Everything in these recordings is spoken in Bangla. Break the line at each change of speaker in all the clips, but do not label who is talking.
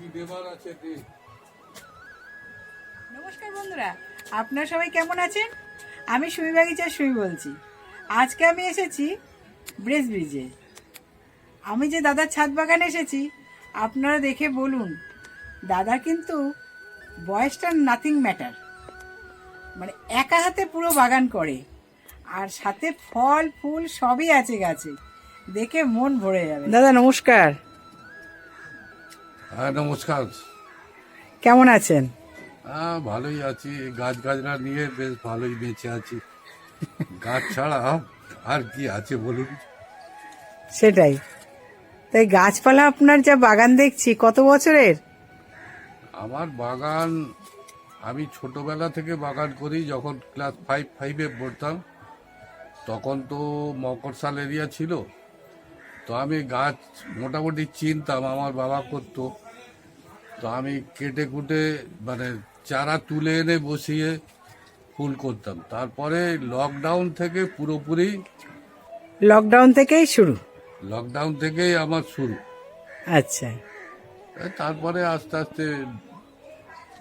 কি দেবার আছে দে
নমস্কার বন্ধুরা আপনারা সবাই কেমন আছেন? আমি সুমি বাগিচা সুমি বলছি। আজকে আমি এসেছি ব্রেস ব্রিজে আমি যে দাদার ছাদ বাগানে এসেছি আপনারা দেখে বলুন দাদা কিন্তু বয়সটা নাথিং ম্যাটার মানে একা হাতে পুরো বাগান করে আর সাথে ফল ফুল সবই আছে গাছে। দেখে মন ভরে যাবে। দাদা নমস্কার।
হ্যাঁ নমস্কার।
কেমন আছেন?
হ্যাঁ ভালোই আছি। গাছ গাছরা নিয়ে বেশ ভালোই বেঁচে আছি। গাছ ছাড়া আর কি আছে বলুন?
সেটাই। তাই গাছপালা আপনার যা বাগান দেখছি কত বছরের?
আমার বাগান আমি ছোটবেলা থেকে বাগান করি যখন ক্লাস ফাইভ ফাইভে পড়তাম তখন তো মকরসাল এরিয়া ছিল। তো আমি গাছ মোটামুটি চিনতাম আমার বাবা করতো। তো আমি কেটে কুটে মানে চারা তুলে এনে বসিয়ে ফুল করতাম। তারপরে লকডাউন থেকে পুরোপুরি
লকডাউন থেকেই শুরু?
লকডাউন থেকেই আমার শুরু।
আচ্ছা।
তারপরে আস্তে আস্তে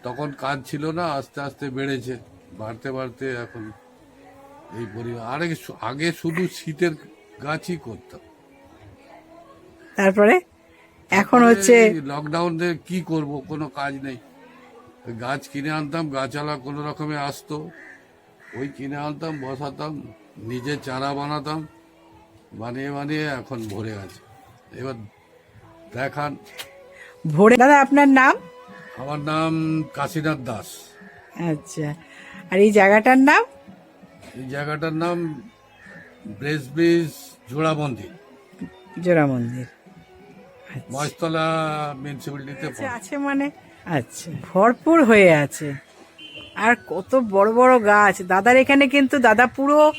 তখন কাজ ছিল না আস্তে আস্তে বেড়েছে। বাড়তে বাড়তে এখন এই পরিমাণ আরে আগে শুধু শীতের গাছই করতাম।
তারপরে এখন হচ্ছে
লকডাউনে কি করব? কোনো কাজ নেই। গাছ কিনে আনতাম গাছালা কোনো রকমে আসতো। ওই কিনে আনতাম বসাতাম নিজে চারা বানাতাম বানিয়ে বানিয়ে এখন ভরে আছে। এবার দেখান।
ভোরে দাদা আপনার নাম?
আমার নাম কাশীনাথ দাস।
আচ্ছা। আর এই জায়গাটার নাম?
এই জায়গাটার নাম ব্রেস ব্রিজ জোড়া মন্দির।
জোড়া মন্দির।
মহেশতলা মিউনিসিপ্যালিটিতে
আচ্ছা, আছে মানে আচ্ছা। ভরপুর হয়ে আছে। আর কত বড় বড় গাছ। দাদার এখানে কিন্তু দাদা পুরো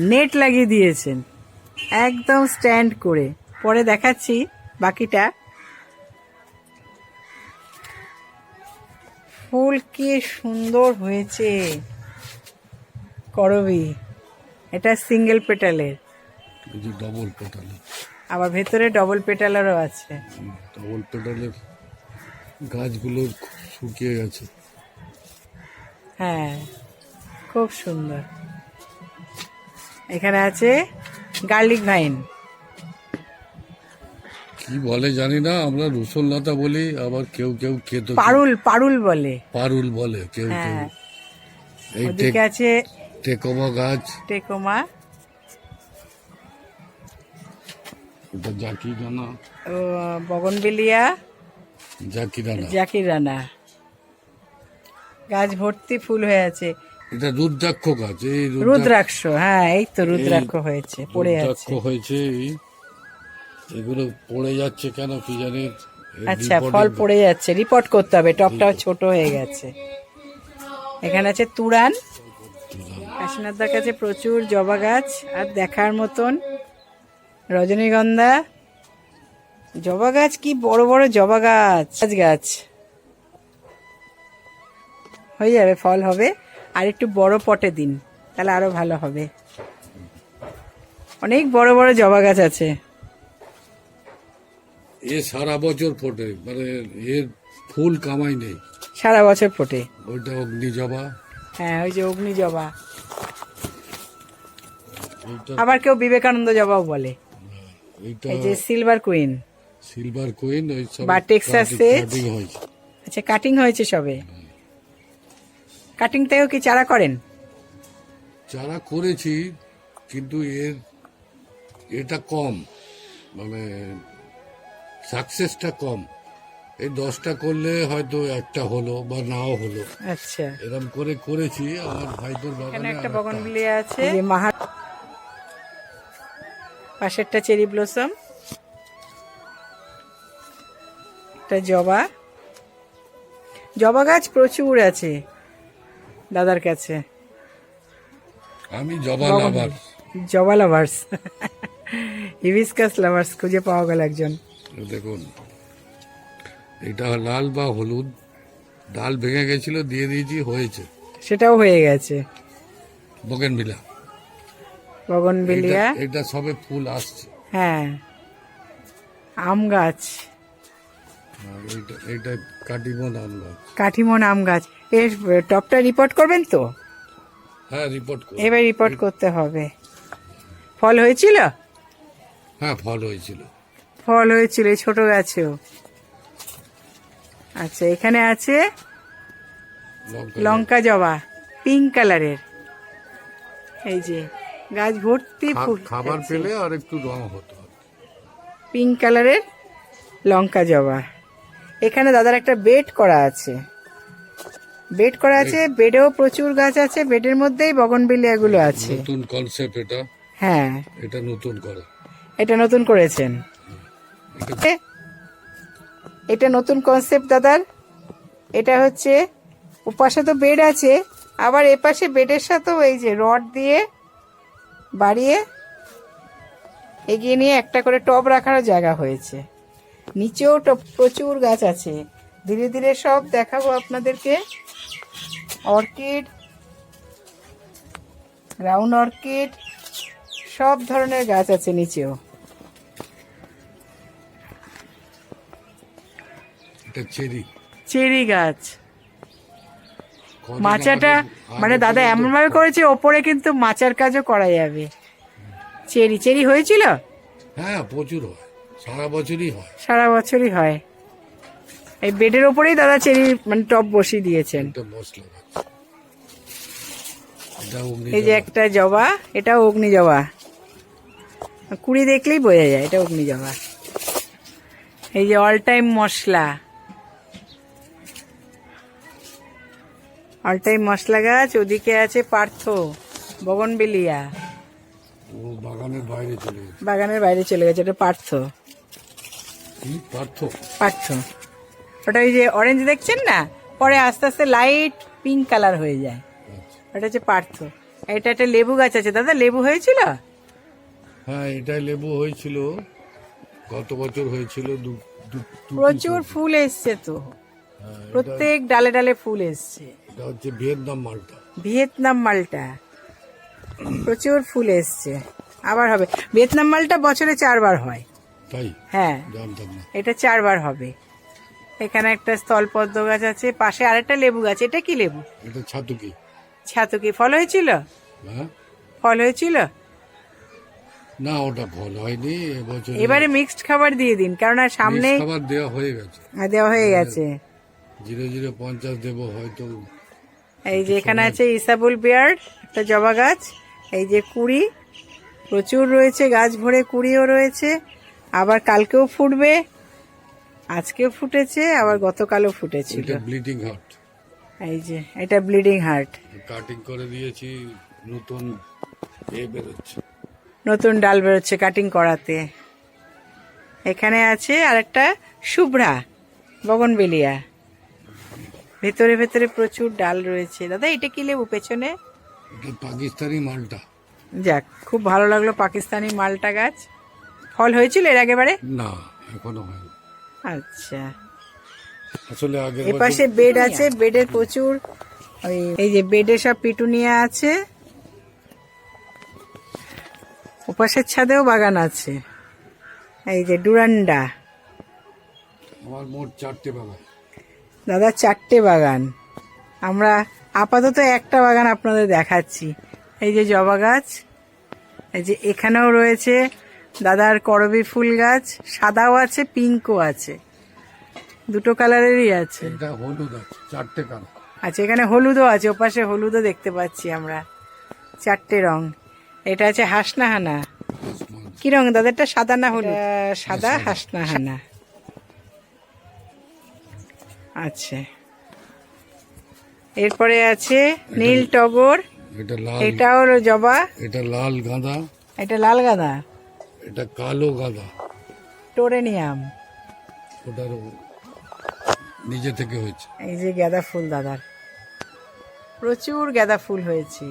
নেট লাগিয়ে দিয়েছেন। একদম স্ট্যান্ড করে। পরে দেখাচ্ছি বাকিটা। ফুল কি সুন্দর হয়েছে। করবি। এটা সিঙ্গেল পেটালের
ডবল পেটালের
আবার ভেতরে ডবল পেটালেরও আছে।
ডবল পেটালের গাছগুলো শুকিয়ে গেছে।
হ্যাঁ খুব সুন্দর। এখানে আছে গার্লিক ভাইন
কি বলে জানি না আমরা রসুন লতা বলি আবার কেউ কেউ খেত
পারুল পারুল বলে।
পারুল বলে কেউ কেউ।
হ্যাঁ।
এই
আছে
টেকোমা গাছ।
টেকোমা।
এটা জাকি
ও, বগনবিলিয়া
জাকি রানা।
জাকির রানা। গাছ ভর্তি ফুল হয়ে আছে।
এটা রুদ্রাক্ষ গাছ এই রুদ্রাক্ষ
হ্যাঁ এই তো রুদ্রাক্ষ হয়েছে পড়ে
রুদ্রাক্ষ হয়েছে এগুলো পড়ে যাচ্ছে কেন কি জানি?
আচ্ছা ফল পড়ে যাচ্ছে রিপোর্ট করতে হবে টপটাও ছোট হয়ে গেছে। এখানে আছে তুরান। কাশীনাথদার কাছে প্রচুর জবা গাছ আর দেখার মতন রজনীগন্ধা জবা গাছ কি বড় বড় জবা গাছ? গাছ হয়ে যাবে ফল হবে। আর একটু বড় পটে দিন তাহলে আরও ভালো হবে। অনেক বড় বড় জবা গাছ আছে।
এ সারা বছর ফোটে মানে এর ফুল কামাই নেই।
সারা বছর ফোটে।
ওইটা অগ্নি জবা।
হ্যাঁ ওই যে অগ্নি জবা। আবার কেউ বিবেকানন্দ জবাও বলে। এই যে সিলভার কুইন
সিলভার কুইন ওই সব
বা টেক্সাস
কাটিং- হয়েছে।
আচ্ছা কাটিং হয়েছে সবে। কাটিং থেকেও কি চারা করেন?
চারা করেছি কিন্তু এর এটা কম। মানে সাকসেসটা কম। এই দশটা করলে হয়তো একটা হলো বা নাও হলো।
আচ্ছা।
এরকম করে করেছি আমার ভাইদের
এখানে
বাগানে
একটা বগনভিলিয়া আছে। পাশেরটা চেরি ব্লসম একটা জবা। জবা গাছ প্রচুর আছে দাদার কাছে।
আমি জবা লাভার
জবা লাভার্স হিবিসকাস লাভার্স খুঁজে পাওয়া গেল একজন।
দেখুন এটা লাল বা হলুদ ডাল ভেঙে গেছিল দিয়ে দিয়েছি হয়েছে।
সেটাও হয়ে গেছে।
বগেনভিলা
বগনভিলিয়া
এটা- এটা সবে ফুল আসছে।
হ্যাঁ। আম গাছ।
এইটা কাটিমন আম গাছ।
কাঠিমন আম গাছ। এর টপটা রিপোর্ট করবেন তো?
হ্যাঁ রিপোর্ট করো
এবার রিপোর্ট করতে হবে। ফল হয়েছিল?
হ্যাঁ ফল হয়েছিল।
ফল হয়েছিল ছোট গাছেও। আচ্ছা এখানে আছে
লঙ্কা
জবা। পিঙ্ক কালারের এই যে গাছ ভর্তি ফুল
খাবার পেলে আর একটু রং হতো।
পিঙ্ক কালারের লঙ্কা জবা। এখানে দাদার একটা বেড করা আছে। বেড করা আছে বেডেও প্রচুর গাছ আছে বেডের মধ্যেই বগনবিলিয়াগুলো আছে।
নতুন কনসেপ্ট এটা।
হ্যাঁ।
এটা নতুন করা।
এটা নতুন করেছেন। এটা নতুন কনসেপ্ট দাদার। এটা হচ্ছে ওপাশে তো বেড আছে আবার এপাশে বেডের সাথেও এই যে রড দিয়ে বাড়িয়ে এগিয়ে নিয়ে একটা করে টব রাখারও জায়গা হয়েছে। নিচেও টব প্রচুর গাছ আছে। ধীরে ধীরে সব দেখাবো আপনাদেরকে। অর্কিড রাউন্ড অর্কিড সব ধরনের গাছ আছে নিচেও।
চেরি।
চেরি গাছ। মাচাটা মানে দাদা
পর্যন্ত-
এমন ভাবে করেছে ওপরে কিন্তু মাচার কাজও করা যাবে। চেরি চেরি হয়েছিল?
হ্যাঁ প্রচুর হয়। সারা বছরই হয়।
সারা বছরই হয়। এই বেডের ওপরেই দাদা চেরি মানে টপ বসিয়ে দিয়েছেন। এই যে একটা জবা এটা অগ্নি জবা। কুড়ি দেখলেই বোঝা যায় এটা অগ্নি জবা। এই যে অল টাইম মশলা। অল টাইম মশলা গাছ ওদিকে আছে পার্থ বগনবেলিয়া
ও বাগানের বাইরে চলে গেছে।
বাগানের বাইরে চলে গেছে এটা পার্থ।
পার্থ?
পার্থ। ওটা ওই যে অরেঞ্জ দেখছেন না? পরে আস্তে আস্তে লাইট পিঙ্ক কালার হয়ে যায়।
আচ্ছা।
ওটা হচ্ছে পার্থ। এটা একটা লেবু গাছ আছে দাদা লেবু হয়েছিল?
হ্যাঁ এটাই লেবু হয়েছিল। গত বছর হয়েছিল
প্রচুর ফুল এসছে তো।
হ্যাঁ,
প্রত্যেক ডালে ডালে ফুল এসছে।
এটা হচ্ছে ভিয়েতনাম মালটা।
ভিয়েতনাম মালটা। প্রচুর ফুল এসছে। আবার হবে। ভিয়েতনাম মালটা বছরে চারবার হয়।
তাই?
হ্যাঁ। এটা চারবার হবে। এখানে একটা স্থলপদ্ম গাছ আছে পাশে আরেকটা লেবু গাছ। এটা কি লেবু?
এটা ছাতুকি।
ছাতুকি। ফল হয়েছিল?
হ্যাঁ?
ফল হয়েছিল?
না ওটা ফল হয়নি
এবারে মিক্সড খাবার দিয়ে দিন কেননা সামনে
খাবার দেওয়া হয়ে গেছে।
দেওয়া হয়ে গেছে।
জিরো জিরো পঞ্চাশ দেবো হয়তো
এই যে এখানে আছে ইসাবুল বিয়ার্ড একটা জবা গাছ। এই যে কুড়ি প্রচুর রয়েছে গাছ ভরে কুড়িও রয়েছে। আবার কালকেও ফুটবে আজকেও ফুটেছে আবার গতকালও ফুটেছিল।
এটা ব্লিডিং হার্ট
এই যে এটা ব্লিডিং হার্ট
কাটিং করে দিয়েছি নতুন এ বেরোচ্ছে।
নতুন ডাল বেরোচ্ছে কাটিং করাতে। এখানে আছে আরেকটা শুভ্রা বগনবেলিয়া। ভেতরে ভেতরে প্রচুর ডাল রয়েছে। দাদা এটা কি লেবু পেছনে?
পাকিস্তানি মালটা।
যাক খুব ভালো লাগল পাকিস্তানি মালটা গাছ। ফল হয়েছিল এর আগেবারে?
না এখনও হয়নি।
আচ্ছা।
আসলে আগে
এপাশে বেড আছে বেডের প্রচুর ওই এই যে বেডে সব পিটুনিয়া আছে। ওপাশের ছাদেও বাগান আছে। এই যে ডুরান্ডা।
আমার মোট চারটে বাগান।
দাদা চারটে বাগান। আমরা আপাতত একটা বাগান আপনাদের দেখাচ্ছি। এই যে জবা গাছ এই যে এখানেও রয়েছে দাদার করবি ফুল গাছ সাদাও আছে পিঙ্কও আছে। দুটো কালারেরই আছে।
হলুদ আছে চারটে কালার।
আচ্ছা এখানে হলুদও আছে ওপাশে হলুদও দেখতে পাচ্ছি আমরা। চারটে রং। এটা আছে হাসনাহানা। কি রং দাদারটা সাদা না হলুদ? সাদা হাসনাহানা। আচ্ছা এরপরে আছে নীল টগর।
এটা লাল
এটাও হলো জবা।
এটা লাল গাঁদা।
এটা লাল গাঁদা।
এটা কালো গাঁদা।
টোরেনিয়াম।
ওটার নিজে থেকে হয়েছে।
এই যে গাঁদা ফুল দাদার। প্রচুর গাঁদা ফুল হয়েছে।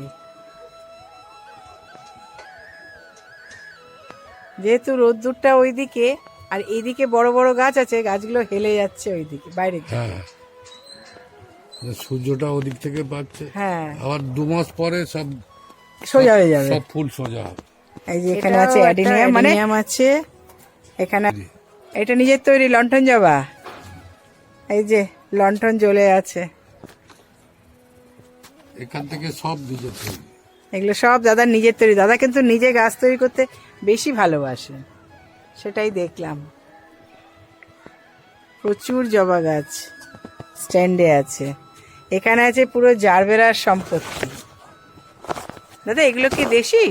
যেহেতু রোদ্দুরটা ওইদিকে আর এইদিকে বড় বড় গাছ আছে গাছগুলো হেলে যাচ্ছে ওইদিকে বাইরে
হ্যাঁ। সূর্যটা ওদিক থেকে পাচ্ছে
হ্যাঁ।
আবার দু মাস পরে সব
সোজা হয়ে যাবে।
সব ফুল সোজা হবে।
এই যে এখানে আছে অ্যাডিনিয়াম মানে আছে। এখানে এটা নিজের তৈরি লন্ঠন জবা। এই যে লন্ঠন জ্বলে আছে।
এখান থেকে সব নিজে তৈরি।
এগুলো সব দাদা নিজের তৈরি। দাদা কিন্তু নিজে গাছ তৈরি করতে বেশি ভালোবাসে সেটাই দেখলাম। প্রচুর জবা গাছ স্ট্যান্ডে আছে। এখানে আছে পুরো জারবেরার সম্পত্তি। দাদা এগুলো কি দেশি?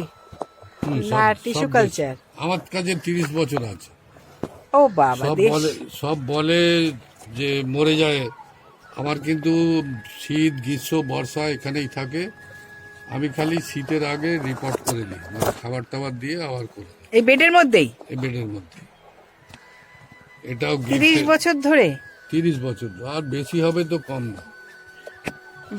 না টিস্যু কালচার
আমার কাছে তিরিশ বছর আছে।
ও বাবা
সব বলে সব বলে যে মরে যায়। আমার কিন্তু শীত গ্রীষ্ম বর্ষা এখানেই থাকে। আমি খালি শীতের আগে রিপোর্ট করে দিই। মানে খাবার টাবার দিয়ে আবার করে।
এই বেডের মধ্যেই?
এই বেডের মধ্যে। এটাও
তিরিশ বছর ধরে?
তিরিশ বছর আর বেশি হবে তো কম না।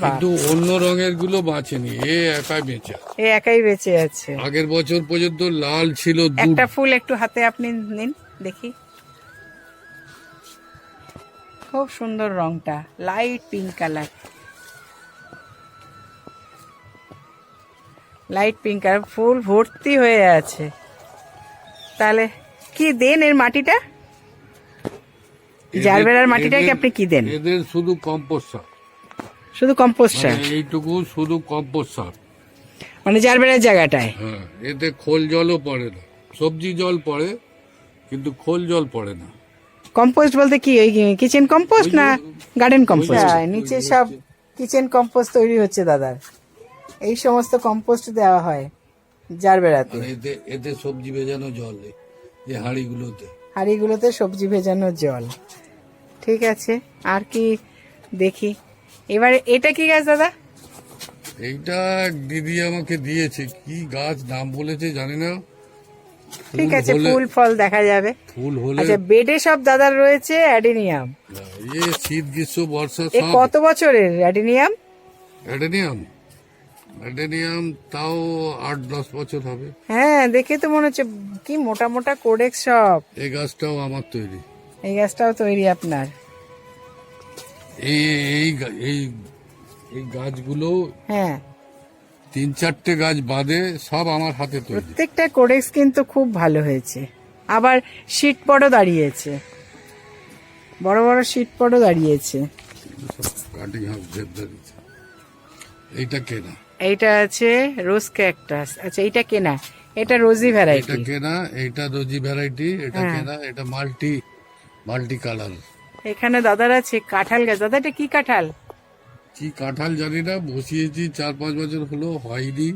কিন্তু অন্য রঙেরগুলো বাঁচেনি। এ একাই বেঁচে
এ একাই বেঁচে আছে।
আগের বছর পর্যন্ত লাল ছিল
একটা ফুল একটু হাতে আপনি নিন দেখি। খুব সুন্দর রংটা। Light pink colour. Light pink colour. ফুল ভর্তি হয়ে আছে। তাহলে কি দেন এর মাটিটা? জারবেরার মাটিটা কি আপনি কি দেন?
এদের শুধু কম্পোস্ট সার
শুধু কম্পোস্ট সার
মানে এইটুকু শুধু কম্পোস্ট সার
মানে জারবেরার জায়গাটায়?
হ্যাঁ এতে খোল জলও পড়ে না। সবজি জল পড়ে কিন্তু খোল জল পড়ে না।
কম্পোস্ট বলতে কি? ওই কিচেন কম্পোস্ট না গার্ডেন কম্পোস্ট
ওই
নিচে সব কিচেন কম্পোস্ট তৈরি হচ্ছে দাদার এই সমস্ত কম্পোস্ট দেওয়া হয়। যার বেড়াতে।
এতে এতে সবজি ভেজানো জল এই যে হাঁড়িগুলোতে।
হাঁড়িগুলোতে সবজি ভেজানো জল। ঠিক আছে আর কি দেখি। এবারে এটা কি গাছ দাদা?
এইটা দিদি আমাকে দিয়েছে। কি গাছ নাম বলেছে জানি না।
ঠিক আছে ফুল ফল দেখা যাবে।
ফুল হলে
আচ্ছা বেডে সব দাদার রয়েছে অ্যাডিনিয়াম?
এ শীত গ্রীষ্ম বর্ষা সব।
কত বছরের অ্যাডিনিয়াম?
অ্যাডেনিয়াম? অ্যাডেনিয়াম তাও আট দশ বছর হবে।
হ্যাঁ দেখে তো মনে হচ্ছে কি মোটা মোটা কোডেক্স সব।
এই গাছটাও আমার তৈরি।
এই গাছটাও তৈরি আপনার।
এই এই এই এই গাছগুলো
হ্যাঁ।
তিন চারটে গাছ বাদে সব আমার হাতে তৈরি।
প্রত্যেকটা কোডেক্স কিন্তু খুব ভালো হয়েছে। আবার শীট পটও দাঁড়িয়েছে। বড় বড় শীট পটও দাঁড়িয়েছে।
কাটিং হাউস এইটা কেনা।
এইটা আছে রোজ ক্যাকটাস। আচ্ছা এইটা কেনা? এটা রোজি ভ্যারাইটি এটা
কেনা এটা রোজি ভ্যারাইটি এটা। কেনা এটা মাল্টি মাল্টি কালার।
এখানে দাদার আছে কাঁঠাল গাছ। দাদা এটা কি কাঁঠাল?
কি কাঁঠাল জানি না বসিয়েছি চার পাঁচ বছর হলো হয়নি।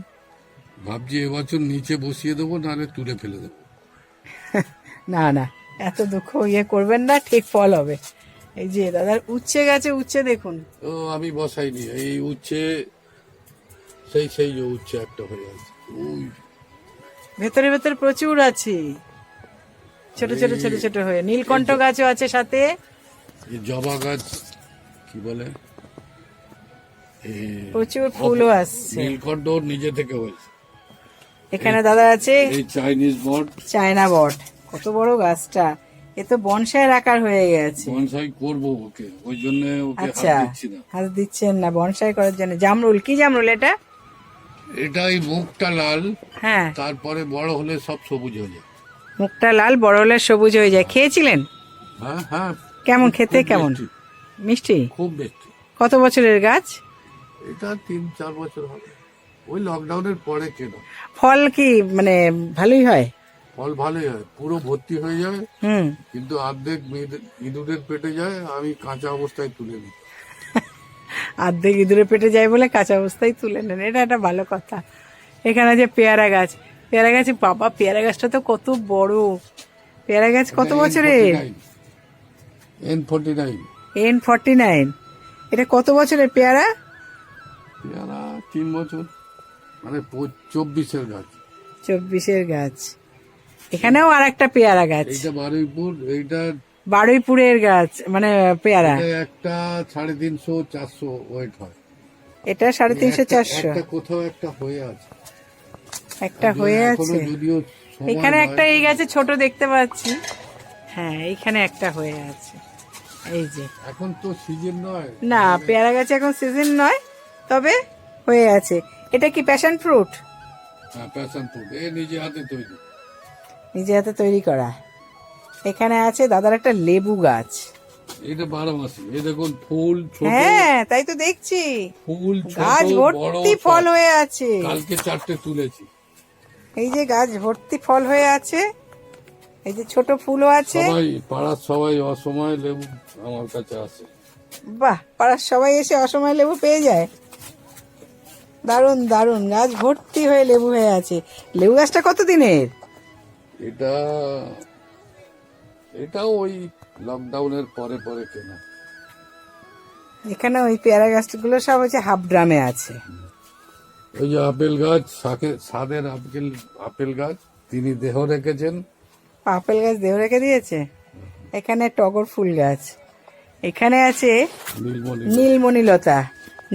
ভাবছি এবছর নিচে বসিয়ে দেবো নাহলে তুলে ফেলে দেবো।
না না এত দুঃখ ইয়ে করবেন না ঠিক ফল হবে। এই যে দাদার উচ্ছে গাছে উচ্ছে দেখুন।
ও আমি বসাইনি এই উচ্ছে সেই সেই যে উচ্ছে একটা হয়ে আছে ওই
ভেতরে ভেতরে প্রচুর আছে। ছোট ছোট ছোট ছোট হয়ে। নীলকণ্ঠ গাছও আছে সাথে।
জবা গাছ কি বলে?
প্রচুর ফুলও আসছে।
নীলকণ্ঠ নিজে থেকে হয়েছে।
এখানে দাদা আছে।
চাইনিজ বট
চায়না বট কত বড় গাছটা। এ তো বনসাইয়ের আকার হয়ে গেছে।
বনসাই করব ওকে। ওই জন্য ওকে হাত
আচ্ছা।
দিচ্ছি না।
হাত দিচ্ছেন না বনসাই করার জন্য। জামরুল কি জামরুল এটা?
এটা এই মুখটা লাল
হ্যাঁ।
তারপরে বড় হলে সব সবুজ হয়ে যায়।
মুখটা লাল বড় হলে সবুজ হয়ে যায়। খেয়েছিলেন?
হ্যাঁ হ্যাঁ।
কেমন খেতে কেমন?
মিষ্টি, খুব মিষ্টি।
কত বছরের গাছ?
এটা তিন চার বছর হবে। ওই লকডাউনের পরে কেন।
ফল কি মানে ভালোই হয়?
ফল ভালোই হয়। পুরো ভর্তি হয়ে যায়
হুম।
কিন্তু অর্ধেক ইঁদুরের পেটে যায়। আমি কাঁচা অবস্থায় তুলে নিই
আর্ধেক ইঁদুরে পেটে যায় বলে কাঁচা অবস্থায় তুলে নেন। এটা একটা ভালো কথা। এখানে যে পেয়ারা গাছ। পেয়ারা গাছে বাবা পেয়ারা গাছটা তো কত বড়। পেয়ারা গাছ কত বছরের?
N forty nine
N forty nine এটা কত বছরের পেয়ারা?
পেয়ারা তিন বছর। মানে চব্বিশের গাছ।
চব্বিশের গাছ। এখানেও আর একটা পেয়ারা গাছ।
এইটা বারুইপুর এইটা
বারুইপুরের গাছ মানে পেয়ারা।
একটা সাড়ে তিনশো চারশো ওয়েট হয়।
এটা সাড়ে তিনশো চারশো?
কোথাও একটা হয়ে আছে।
একটা হয়ে আছে। এখানে একটা এই গাছে ছোট দেখতে পাচ্ছি। হ্যাঁ এইখানে একটা হয়ে আছে। এই যে।
এখন তো সিজন নয়।
না পেয়ারা গাছে এখন সিজন নয় তবে হয়ে আছে। এটা কি প্যাশন ফ্রুট
হ্যাঁ প্যাশন ফ্রুট এ নিজে হাতে তৈরি।
নিজে হাতে তৈরি করা। এখানে আছে দাদার একটা লেবু গাছ।
এটা বারোমাসি। এই দেখুন ফুল
হ্যাঁ তাই তো দেখছি।
ফুল
গাছ ভর্তি ফল হয়ে আছে।
কালকে চারটে তুলেছি।
এই যে গাছ ভর্তি ফল হয়ে আছে এই যে ছোট ফুলও আছে।
পাড়ার সবাই অসময় লেবু আমার কাছে আসে।
বাহ পাড়ার সবাই এসে অসময় লেবু পেয়ে যায়। দারুণ দারুণ গাছ ভর্তি হয়ে লেবু হয়ে আছে। লেবু গাছটা কত দিনের
এটা এটাও ওই লকডাউনের পরে পরে কেনা।
এখানে ওই পেয়ারা গাছগুলো সব হচ্ছে হাফ ড্রামে আছে।
ওই যে আপেল গাছ শাকে সাদের আপেল আপেল গাছ তিনি দেহ রেখেছেন।
আপেল গাছ দেহ রেখে দিয়েছে? এখানে টগর ফুল গাছ। এখানে আছে
নীলমণি
নীলমণিলতা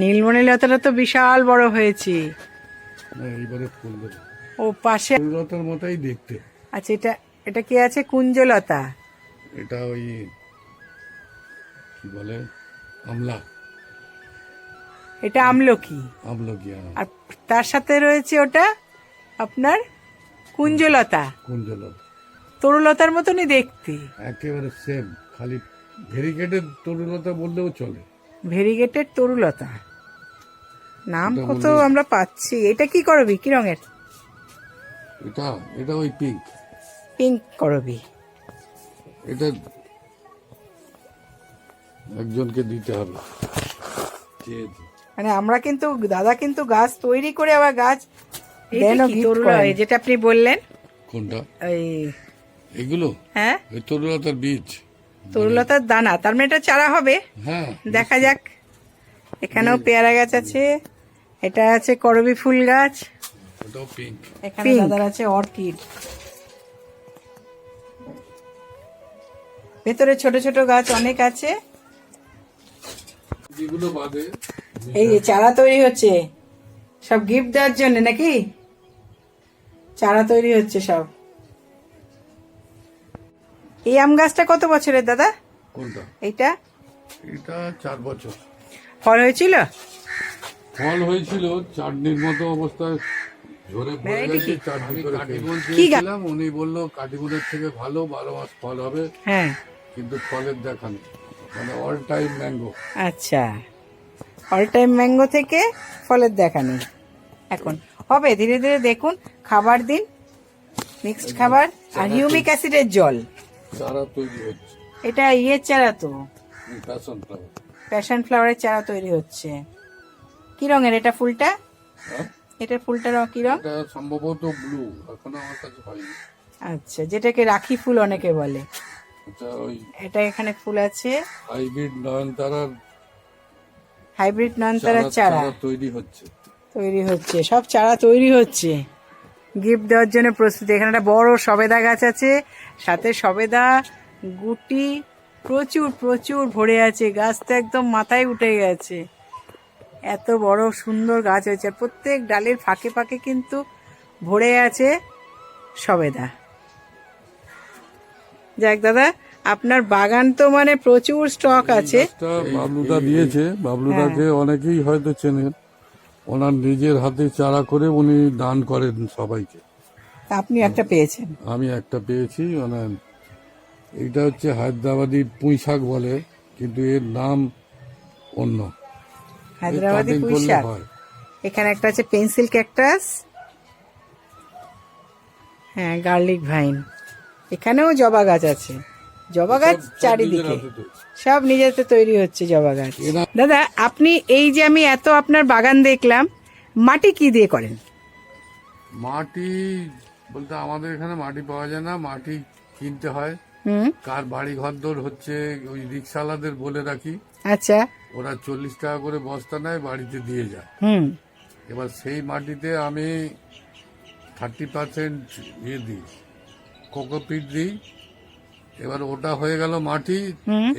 নীলমণিলতাটা তো বিশাল বড় হয়েছে। ও পাশে
ফুললতার মতোই দেখতে।
আচ্ছা এটা এটা কি আছে? কুঞ্জলতা
এটা ওই কি বলে? আমলা।
এটা আমলকি।
আমলকি
আর তার সাথে রয়েছে ওটা আপনার কুঞ্জলতা।
কুঞ্জলতা।
তরুলতার মতনই দেখতে।
একেবারে সেম খালি ভেরিকেটেড তরুলতা বললেও চলে।
ভেরিগেটেড তরুলতা। নাম কত আমরা পাচ্ছি। এটা কি করবি? কি রঙের?
এটা এটা ওই পিঙ্ক
পিঙ্ক করবি।
এটা একজনকে দিতে হবে।
মানে আমরা কিন্তু দাদা কিন্তু গাছ তৈরি করে আবার গাছ যেটা আপনি বললেন
কোনটা? এগুলো?
হ্যাঁ?
তরুলতার বীজ।
তরুলতার দানা তার মানে এটা চারা হবে?
হ্যাঁ
দেখা যাক। এখানেও পেয়ারা গাছ আছে এটা আছে করবি ফুল গাছ। এখানে দাদার আছে অর্কিড। ভেতরে ছোট ছোট গাছ অনেক আছে। এই যে চারা তৈরি হচ্ছে। সব গিফট দেওয়ার জন্য নাকি? চারা তৈরি হচ্ছে সব। এই আম গাছটা কত বছরের দাদা?
কোনটা?
এইটা?
এটা চার বছর।
ফল হয়েছিল?
ফল হয়েছিল চাটনির মতো অবস্থায় ঝরে পড়ে গেছে? চাটনি করে উনি বলল কাটিগুলের থেকে ভালো বারো মাস ফল হবে।
হ্যাঁ।
কিন্তু ফলের দেখা নেই মানে অল টাইম ম্যাঙ্গো
আচ্ছা। অল টাইম ম্যাঙ্গো থেকে ফলের দেখা নেই। এখন হবে ধীরে ধীরে দেখুন খাবার দিন। মিক্সড খাবার আর হিউমিক অ্যাসিডের জল।
চারা তৈরি হচ্ছে।
এটা ইয়ের চারা তো।
প্যাশন ফ্লাওয়ার
প্যাশন ফ্লাওয়ারের চারা তৈরি হচ্ছে। কি রঙের এটা ফুলটা?
হ্যাঁ?
এটার ফুলটা রং কি রং
সম্ভবত ব্লু এখনও আমার কাছে হয়নি।
আচ্ছা যেটাকে রাখি ফুল অনেকে বলে।
এটা
এখানে ফুল আছে।
হাইব্রিড নয়নতারার
হাইব্রিড নয়নতারার
চারা তৈরি হচ্ছে।
তৈরি হচ্ছে। সব চারা তৈরি হচ্ছে। গিফট দেওয়ার জন্য প্রস্তুতি। এখানে একটা বড় সবেদা গাছ আছে। সাথে সবেদা গুটি প্রচুর প্রচুর ভরে আছে। গাছটা একদম মাথায় উঠে গেছে। এত বড় সুন্দর গাছ হয়েছে। প্রত্যেক ডালের ফাঁকে ফাঁকে কিন্তু ভরে আছে সবেদা। যাক দাদা আপনার বাগান তো মানে প্রচুর স্টক আছে।
বাবলুদা দিয়েছে বাবলুদাকে অনেকেই হয়তো চেনেন। ওনার নিজের হাতে চারা করে উনি দান করেন সবাইকে।
আপনি একটা পেয়েছেন।
আমি একটা পেয়েছি মানে এটা হচ্ছে হায়দ্রাবাদি পুঁই শাক বলে কিন্তু এর নাম অন্য।
হায়দ্রাবাদি পুঁই শাক
হয়।
এখানে একটা আছে পেন্সিল ক্যাকটাস। হ্যাঁ গার্লিক ভাইন। এখানেও জবা গাছ আছে। জবা গাছ চারিদিকে। সব নিজেতে তৈরি হচ্ছে জবা গাছ। দাদা আপনি এই যে আমি এত আপনার বাগান দেখলাম মাটি কি দিয়ে করেন?
মাটি বলতে আমাদের এখানে মাটি পাওয়া যায় না মাটি কিনতে হয়।
হুম।
কার বাড়ি ঘর দর হচ্ছে ওই রিক্সাওয়ালাদের বলে রাখি।
আচ্ছা।
ওরা চল্লিশ টাকা করে বস্তা নেয় বাড়িতে দিয়ে যায়।
হুম।
এবার সেই মাটিতে আমি থার্টি পার্সেন্ট ইয়ে দিই। কোকোপিট দিই এবার ওটা হয়ে গেল মাটি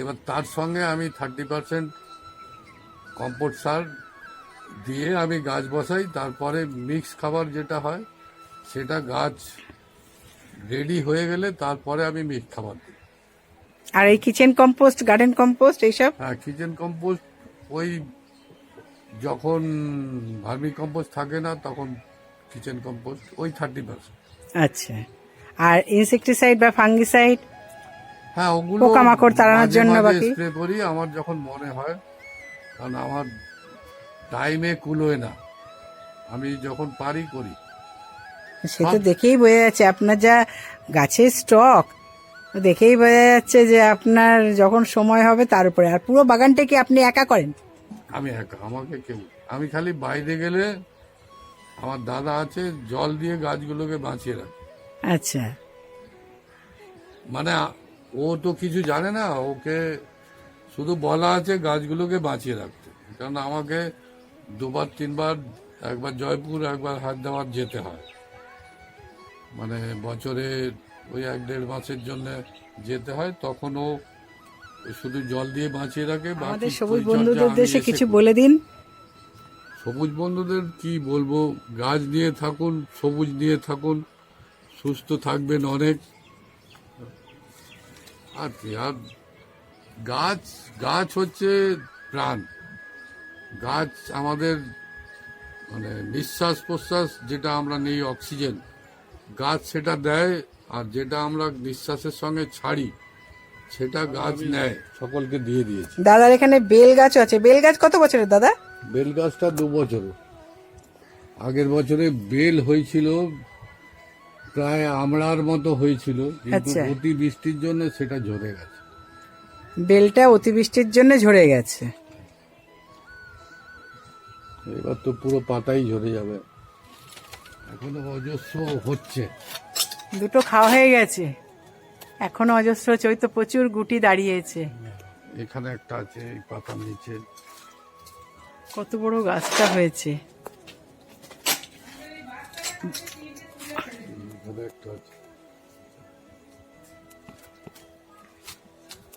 এবার তার সঙ্গে আমি থার্টি পার্সেন্ট কম্পোস্ট সার দিয়ে আমি গাছ বসাই তারপরে মিক্স খাবার যেটা হয় সেটা গাছ রেডি হয়ে গেলে তারপরে আমি মিক্স খাবার দিই।
আর এই কিচেন কম্পোস্ট গার্ডেন কম্পোস্ট এইসব?
হ্যাঁ কিচেন কম্পোস্ট ওই যখন ভার্মি কম্পোস্ট থাকে না তখন কিচেন কম্পোস্ট ওই থার্টি পার্সেন্ট
আচ্ছা। আর ইনসেকটিসাইড বা ফাঙ্গিসাইড
হ্যাঁ ওগুলো
পোকামাকড় তাড়ানোর জন্য বাকি?
স্প্রে করি আমার যখন মনে হয় কারণ আমার টাইমে কুলোয় না। আমি যখন পারি করি।
সে তো দেখেই বোঝা যাচ্ছে আপনার যা গাছের স্টক দেখেই বোঝা যাচ্ছে যে আপনার যখন সময় হবে তার উপরে। আর পুরো বাগানটা কি আপনি একা করেন?
আমি একা আমাকে কেউ আমি খালি বাইরে গেলে আমার দাদা আছে জল দিয়ে গাছগুলোকে বাঁচিয়ে রাখে।
আচ্ছা।
মানে ও তো কিছু জানে না ওকে শুধু বলা আছে গাছগুলোকে বাঁচিয়ে রাখতে। কারণ আমাকে দুবার তিনবার একবার জয়পুর একবার হায়দ্রাবাদ যেতে হয়। মানে বছরে ওই এক দেড় মাসের জন্য যেতে হয় তখন ও শুধু জল দিয়ে বাঁচিয়ে রাখে
আমাদের সবুজ বন্ধুদের দেশে কিছু বলে দিন।
সবুজ বন্ধুদের কি বলব গাছ নিয়ে থাকুন সবুজ নিয়ে থাকুন সুস্থ থাকবেন অনেক। আর কি আর গাছ গাছ হচ্ছে প্রাণ। গাছ আমাদের মানে নিঃশ্বাস প্রশ্বাস যেটা আমরা নেই অক্সিজেন। গাছ সেটা দেয় আর যেটা আমরা নিঃশ্বাসের সঙ্গে ছাড়ি সেটা গাছ নেয়। সকলকে দিয়ে দিয়েছে।
দাদার এখানে বেল গাছও আছে। বেল গাছ কত বছরের দাদা?
বেল গাছটা দু বছর। আগের বছরে বেল হয়েছিল প্রায় আমড়ার মতো হয়েছিল কিন্তু
আচ্ছা।
অতি বৃষ্টির জন্য সেটা ঝরে গেছে।
বেলটা অতিবৃষ্টির জন্য ঝরে গেছে।
এবার তো পুরো পাতাই ঝরে যাবে। এখনও অজস্র হচ্ছে।
দুটো খাওয়া হয়ে গেছে। এখনও অজস্র চৈত প্রচুর গুটি দাঁড়িয়েছে।
এখানে একটা আছে এই পাতার নিচে।
কত বড় গাছটা হয়েছে।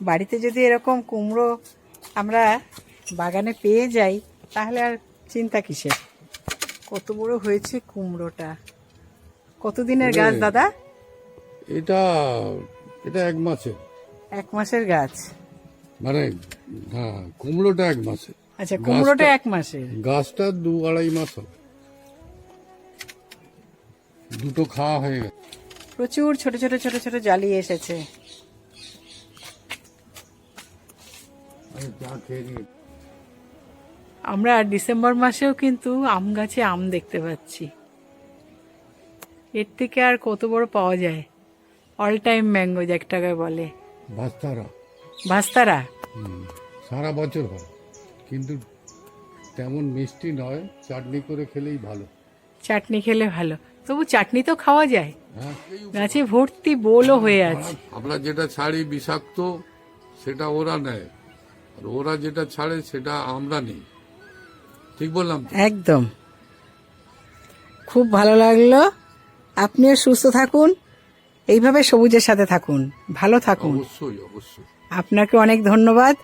বাড়িতে যদি এরকম কুমড়ো আমরা বাগানে পেয়ে যাই তাহলে আর চিন্তা কিসের? কত বড় হয়েছে কুমড়োটা? কতদিনের গাছ দাদা?
এটা এটা এক মাসে
এক মাসের গাছ?
মানে হ্যাঁ কুমড়োটা এক মাসে
আচ্ছা কুমড়োটা এক মাসের।
গাছটা দু আড়াই মাস হবে। দুটো খাওয়া হয়ে গেছে।
প্রচুর ছোট ছোট ছোট ছোট জালি এসেছে। আমরা ডিসেম্বর মাসেও কিন্তু আম গাছে আম দেখতে পাচ্ছি। এর থেকে আর কত বড় পাওয়া যায়? অল টাইম ম্যাঙ্গো একটাকে বলে।
ভাস্তারা
ভাস্তারা
সারা বছর হয়। কিন্তু তেমন মিষ্টি নয় চাটনি করে খেলেই ভালো।
চাটনি খেলে ভালো। তবু চাটনি তো খাওয়া যায়। গাছে ভর্তি বোলও হয়ে আছে।
আমরা যেটা ছাড়ি বিষাক্ত সেটা ওরা নেয়। আর ওরা যেটা ছাড়ে সেটা আমরা নেই। ঠিক বললাম
একদম। খুব ভালো লাগল। আপনিও সুস্থ থাকুন। এইভাবে সবুজের সাথে থাকুন। ভালো থাকুন।
অবশ্যই অবশ্যই।
আপনাকে অনেক ধন্যবাদ।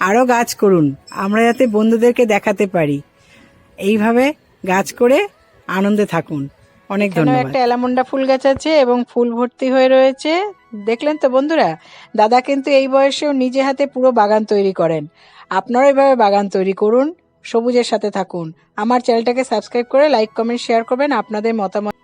আরও গাছ করুন। আমরা যাতে বন্ধুদেরকে দেখাতে পারি। এইভাবে গাছ করে আনন্দে থাকুন। অনেক ধন্যবাদ। একটা অ্যালামন্ডা ফুল গাছ আছে এবং ফুল ভর্তি হয়ে রয়েছে। দেখলেন তো বন্ধুরা দাদা কিন্তু এই বয়সেও নিজে হাতে পুরো বাগান তৈরি করেন। আপনারা এভাবে বাগান তৈরি করুন সবুজের সাথে থাকুন। আমার চ্যানেলটাকে সাবস্ক্রাইব করে লাইক কমেন্ট শেয়ার করবেন। আপনাদের মতামত